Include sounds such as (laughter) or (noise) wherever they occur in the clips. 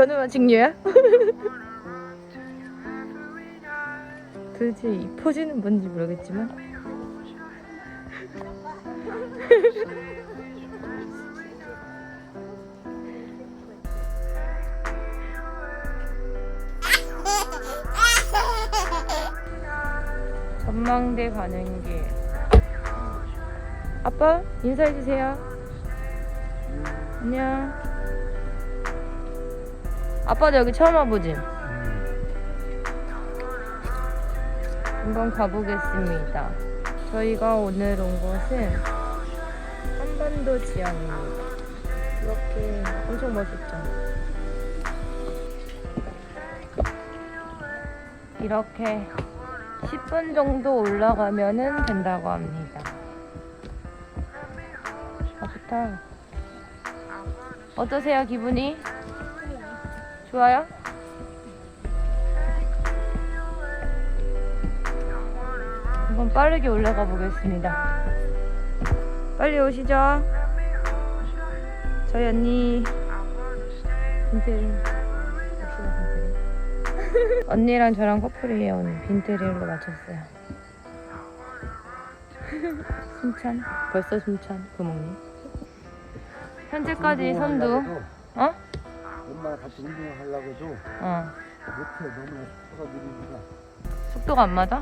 견우만 직녀야? (laughs) 도대체 이 포즈는 뭔지 모르겠지만. (laughs) 전망대 가는 길 아빠 인사해주세요. 안녕 아빠도 여기 처음 와보지? 한번 가보겠습니다 저희가 오늘 온 곳은 한반도 지역입니다 이렇게 엄청 멋있죠? 이렇게 10분 정도 올라가면은 된다고 합니다. 아, 좋다. 어떠세요, 기분이? 좋아요? 한번 빠르게 올라가 보겠습니다. 빨리 오시죠. 저희 언니. 빈트리? (laughs) 언니랑 저랑 커플이에요 오늘 빈트리로 맞췄어요 숨찬? 벌써 숨찬 부모님 현재까지 선두 어? 엄마랑 같이 운동을 하려고 해도 어. 못해. 너무 속도가 느리니까 속도가 안 맞아?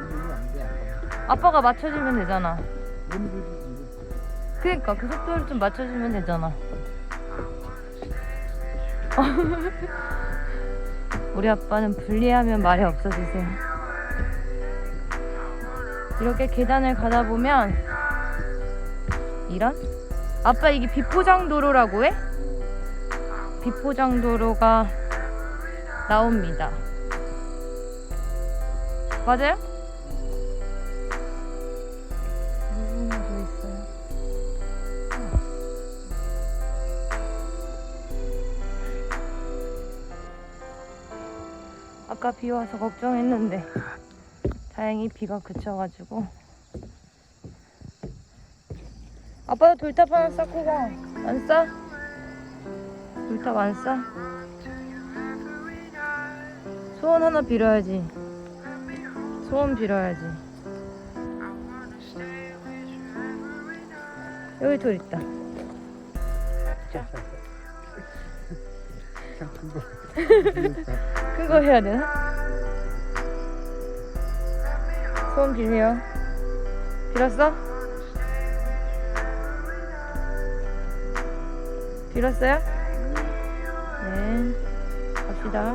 운동이 안돼. 아빠가 맞춰주면 되잖아. 너무 느리지 그니까 그 속도를 좀 맞춰주면 되잖아. (laughs) 우리 아빠는 분리하면 말이 없어지세요. 이렇게 계단을 가다 보면 이런? 아빠 이게 비포장 도로라고 해? 비포장 도로가 나옵니다 맞아요? 아까 비 와서 걱정했는데 다행히 비가 그쳐가지고 아빠도 돌탑 하나 쌓고 가. 안 싸? 돌탑 안 싸? 소원 하나 빌어야지. 소원 빌어야지. 여기 돌 있다. 큰 (laughs) 거 해야 되나? 소원 빌세요. 빌었어? 빌었어요? 네. 갑시다.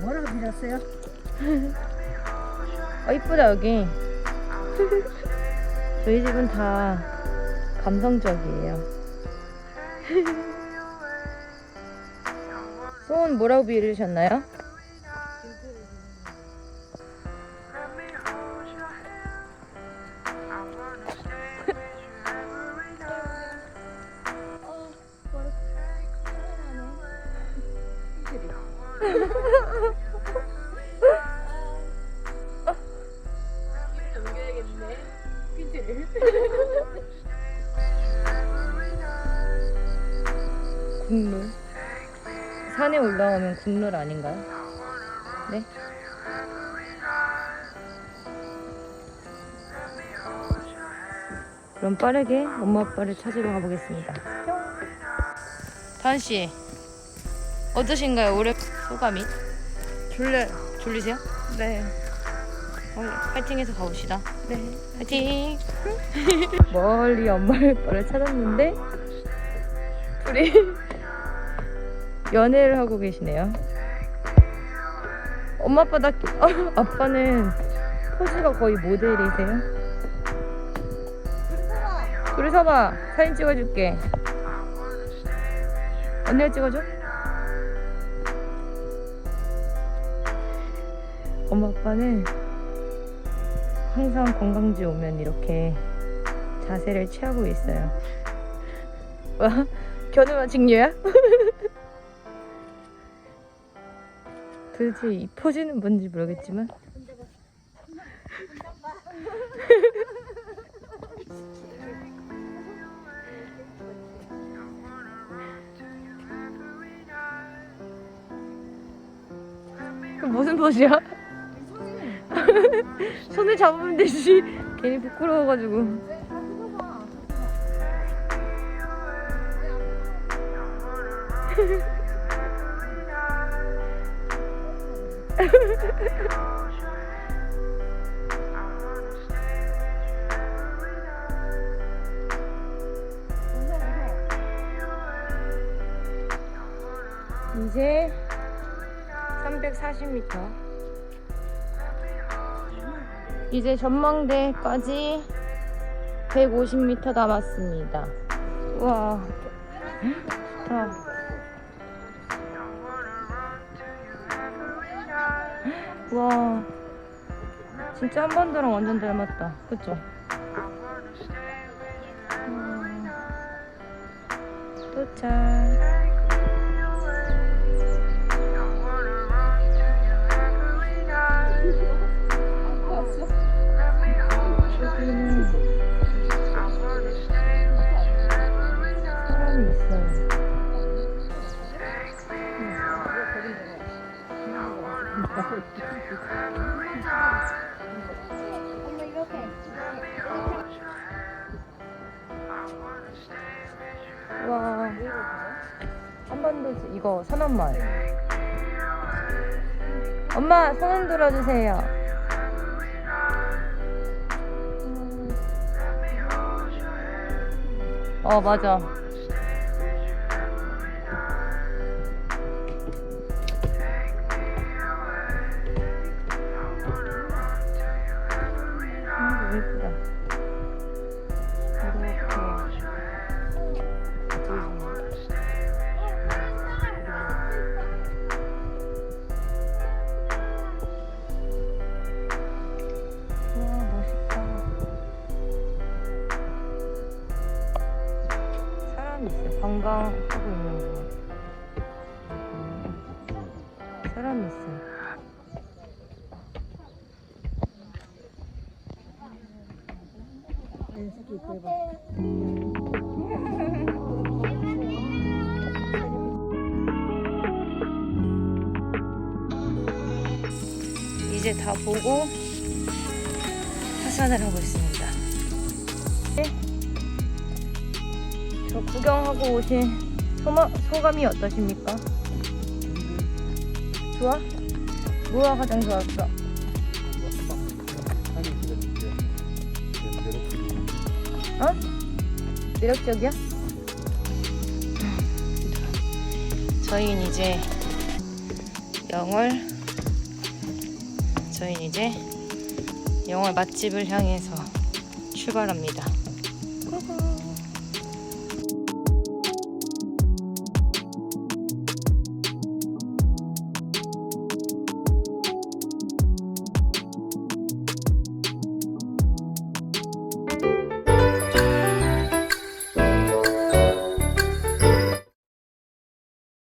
뭐라고 빌었어요? 어, 이쁘다, 여기. 저희 집은 다 감성적이에요. 소원 뭐라고 빌으셨나요? 산에 올라오면 국룰 아닌가요? 네? 그럼 빠르게 엄마 아빠를 찾으러 가보겠습니다. 다은 씨, 어떠신가요? 올해 소감이? 졸려 졸리세요? 네. 어, 파이팅해서 가봅시다. 네. 파이팅. (laughs) 멀리 엄마 아빠를 찾았는데 둘이 연애를 하고 계시네요. 엄마 아빠 나 어, 아빠는 포즈가 거의 모델이세요. 둘이 서봐 사진 찍어줄게. 언니가 찍어줘. 엄마 아빠는 항상 관광지 오면 이렇게 자세를 취하고 있어요. 와, 견우만 직녀야? (laughs) 도대체 이 포즈는 뭔지 모르겠지만. 그 (laughs) 무슨 포즈야? (laughs) 손을 잡으면 되지. 괜히 부끄러워가지고. (laughs) 이제 340m. 이제 전망대까지 150m 남았습니다. 와. 와, 진짜 한반도랑 완전 닮았다. 그쵸? 음, 도착. 와, 한반도 이거 선언말. 엄마 손 들어주세요. 어 맞아. 관광하고 있는 거. 사람이 있어요. 이제 다 보고 하산을 하고 있습니다. 저 구경하고 오신 소마, 소감이 어떠십니까? 좋아? 뭐가 가장 좋았어? 어? 매력적이야? 저희는 이제 영월 저희는 이제 영월 맛집을 향해서 출발합니다.